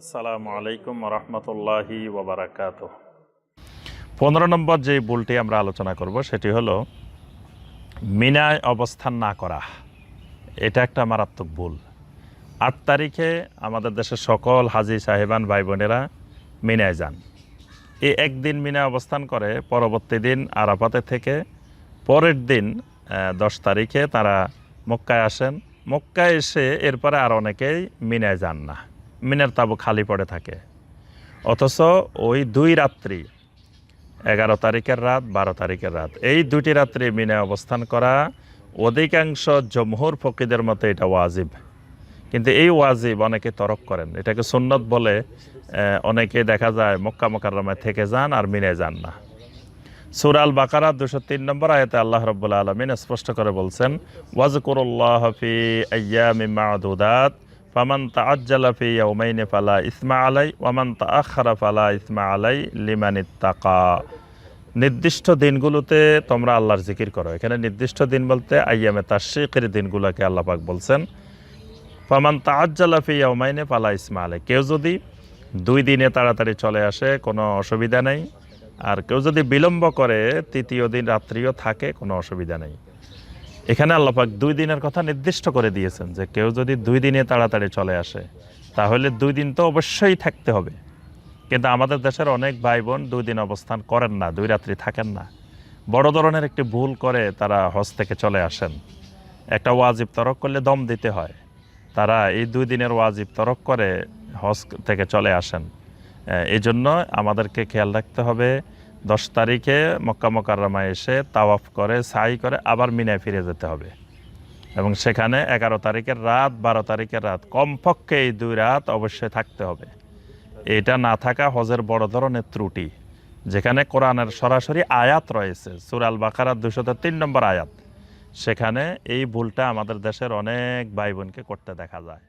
আসসালামু আলাইকুম রহমতুল্লাহি ওবরাকাত। পনেরো নম্বর যে ভুলটি আমরা আলোচনা করব, সেটি হলো মিনায় অবস্থান না করা। এটা একটা মারাত্মক ভুল। আট তারিখে আমাদের দেশের সকল হাজি সাহেবান ভাই বোনেরা মিনায় যান। এই একদিন মিনায় অবস্থান করে, পরবর্তী দিন আরাফাতে থেকে পরের দিন দশ তারিখে তারা মক্কায় আসেন। মক্কায় এসে এরপরে আর অনেকেই মিনায় যান না। মিনার তাবু খালি পড়ে থাকে। অথচ ওই দুই রাত্রি, এগারো তারিখের রাত, বারো তারিখের রাত, এই দুটি রাত্রি মিনায় অবস্থান করা অধিকাংশ জমহুর ফকিদের মতো এটা ওয়াজিব। কিন্তু এই ওয়াজিব অনেকে তরক করেন। এটাকে সুন্নত বলে অনেকে দেখা যায় মক্কা মকাররমায় থেকে যান আর মিনে যান না। সুরাল বাকারা দুশো তিন নম্বর আয়তে আল্লাহ রব্বুল্লা আলমিন স্পষ্ট করে বলছেন, ওয়াজকুরুল্লাহ ফি আয়ামি মাদুদাত ফামান তাআজ্জালা ফি ইয়াউমাইনি ফালা ইসমা আলাই, ওয়ামান তাআখারা ফালা ইসমা আলাই লিমান ইত্তাকা নির্দিষ্ট দিনগুলোতে তোমরা আল্লাহর জিকির করো। এখানে নির্দিষ্ট দিন বলতে আইয়ামে তাশরিকের দিনগুলোকে আল্লাহ পাক বলছেন। ফামান তাআজ্জালা ফি ইয়াউমাইনি ফালা ইসমা আলাই। কেউ যদি দুই দিনে তাড়াতাড়ি চলে আসে, কোনো অসুবিধা নেই। আর কেউ যদি বিলম্ব করে, তৃতীয় দিন রাত্রিও থাকে, কোনো অসুবিধা নেই। এখানে আল্লাপাক দুই দিনের কথা নির্দিষ্ট করে দিয়েছেন যে কেউ যদি দুই দিনে তাড়াতাড়ি চলে আসে, তাহলে দুই দিন তো অবশ্যই থাকতে হবে। কিন্তু আমাদের দেশের অনেক ভাই বোন দুই দিন অবস্থান করেন না, দুই রাত্রি থাকেন না। বড় ধরনের একটি ভুল করে তারা হজ থেকে চলে আসেন। একটা ওয়াজিব তরক করলে দম দিতে হয়। তারা এই দুই দিনের ওয়াজিব তরক করে হজ থেকে চলে আসেন। এই জন্য আমাদেরকে খেয়াল রাখতে হবে দশ তারিখে মক্কা মোকাররমায় এসে তাওয়াফ করে, সাই করে আবার মিনায় ফিরে যেতে হবে। এবং সেখানে এগারো তারিখের রাত, বারো তারিখের রাত, কমপক্ষে এই দুই রাত অবশ্যই থাকতে হবে। এটা না থাকা হজের বড় ধরনের ত্রুটি, যেখানে কোরআনের সরাসরি আয়াত রয়েছে সুরাল বাকারার দুশত তিন নম্বর আয়াত। সেখানে এই ভুলটা আমাদের দেশের অনেক ভাই বোনকে করতে দেখা যায়।